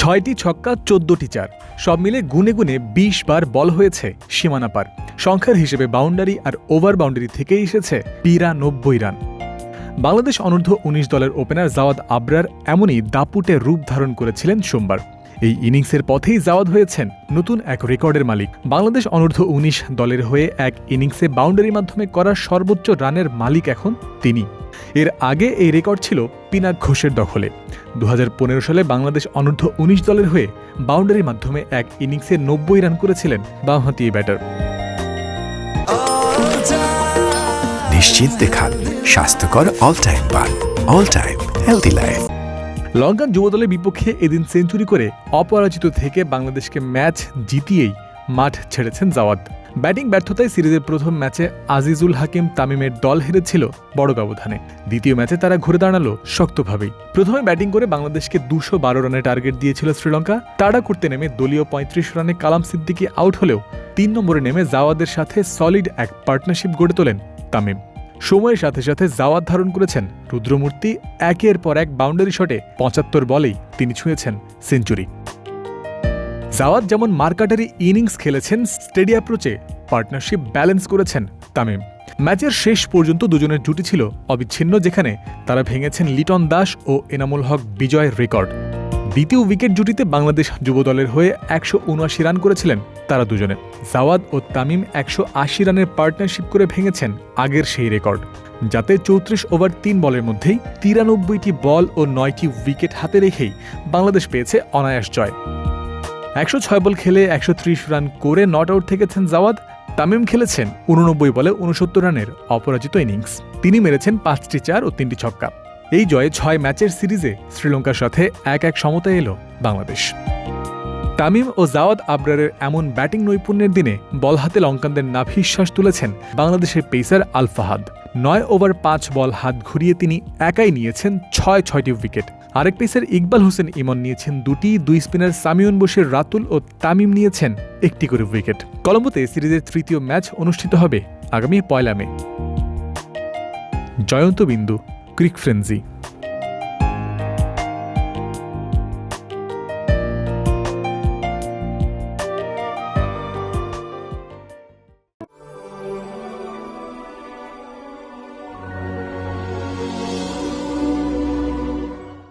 ছয়টি ছক্কা, চোদ্দটি চার। সব মিলে গুনে গুনে বিশ বার বল হয়েছে সীমানা পার। সংখ্যার হিসেবে বাউন্ডারি আর ওভার বাউন্ডারি থেকেই এসেছে বিরানব্বই রান। বাংলাদেশ অনূর্ধ্ব উনিশ দলের ওপেনার জাওয়াদ আবরার এমনই দাপুটে রূপ ধারণ করেছিলেন সোমবার। এই ইনিংসের পথেই জাওয়াদ হয়েছেন নতুন এক রেকর্ডের মালিক। বাংলাদেশ অনূর্ধ্ব উনিশ দলের হয়ে এক ইনিংসে বাউন্ডারির মাধ্যমে করা সর্বোচ্চ রানের মালিক এখন তিনি। এর আগে এই রেকর্ড ছিল পিনাক ঘোষের দখলে। দু হাজার পনেরো সালে বাংলাদেশ অনূর্ধ্ব উনিশ দলের হয়ে বাউন্ডারির মাধ্যমে এক ইনিংসে নব্বই রান করেছিলেন বামহাতি ব্যাটার। নিশ্চিন্তে খান স্বাস্থ্যকর অল টাইম পান all time healthy life Lankan যুবদলের বিপক্ষে এদিন সেঞ্চুরি করে অপরাজিত থেকে বাংলাদেশকে ম্যাচ জিতিয়েই মাঠ ছেড়েছেন জাওয়াদ। ব্যাটিং ব্যর্থতায় সিরিজের প্রথম ম্যাচে আজিজুল হাকিম তামিমের দল হেরেছিল বড় ব্যবধানে। দ্বিতীয় ম্যাচে তারা ঘুরে দাঁড়াল শক্তভাবেই। প্রথমে ব্যাটিং করে বাংলাদেশকে দুশো বারো রানে টার্গেট দিয়েছিল শ্রীলঙ্কা। তাড়া করতে নেমে দলীয় পঁয়ত্রিশ রানে কালাম সিদ্দিকি আউট হলেও তিন নম্বরে নেমে জাওয়াদের সাথে সলিড এক পার্টনারশিপ গড়ে তোলেন তামিম। সময়ের সাথে সাথে জাওয়াত ধারণ করেছেন রুদ্রমূর্তি। একের পর এক বাউন্ডারি শটে পঁচাত্তর বলেই তিনি ছুঁয়েছেন সেঞ্চুরি। জাওয়াত যেমন মার্কাটারি ইনিংস খেলেছেন, স্টেডি অ্যাপ্রোচে পার্টনারশিপ ব্যালেন্স করেছেন তামিম। ম্যাচের শেষ পর্যন্ত দুজনের জুটি ছিল অবিচ্ছিন্ন, যেখানে তারা ভেঙেছেন লিটন দাস ও এনামুল হক বিজয়ের রেকর্ড। দ্বিতীয় উইকেট জুটিতে বাংলাদেশ যুবদলের হয়ে একশো উনআশি রান করেছিলেন তারা দুজনে। জাওয়াদ ও তামিম একশো আশি রানের পার্টনারশিপ করে ভেঙেছেন আগের সেই রেকর্ড, যাতে চৌত্রিশ ওভার তিন বলের মধ্যেই তিরানব্বইটি বল ও নয়টি উইকেট হাতে রেখেই বাংলাদেশ পেয়েছে অনায়াস জয়। একশো ছয় বল খেলে একশো ত্রিশ রান করে নট আউট থেকেছেন জাওয়াদ তামিম খেলেছেন উননব্বই বলে উনসত্তর রানের অপরাজিত ইনিংস। তিনি মেরেছেন পাঁচটি চার ও তিনটি ছক্কা। এই জয়ে ছয় ম্যাচের সিরিজে শ্রীলঙ্কার সাথে এক এক সমতায় এলো বাংলাদেশ। তামিম ও জাওয়াদ আবরারের এমন ব্যাটিং নৈপুণ্যের দিনে বল হাতে লঙ্কানদের নাভিশ্বাস তুলেছেন বাংলাদেশের পেসার আল ফাহাদ। নয় ওভার পাঁচ বল হাত ঘুরিয়ে তিনি একাই নিয়েছেন ছয়, ছয়টি উইকেট। আরেক পেসার ইকবাল হোসেন ইমন নিয়েছেন দুটি, দুই স্পিনার সামিউন বশির রাতুল ও তামিম নিয়েছেন একটি করে উইকেট। কলম্বোতে সিরিজের তৃতীয় ম্যাচ অনুষ্ঠিত হবে আগামী পয়লা মে। জয়ন্ত বিন্দু, ক্রিক ফ্রেন্সি।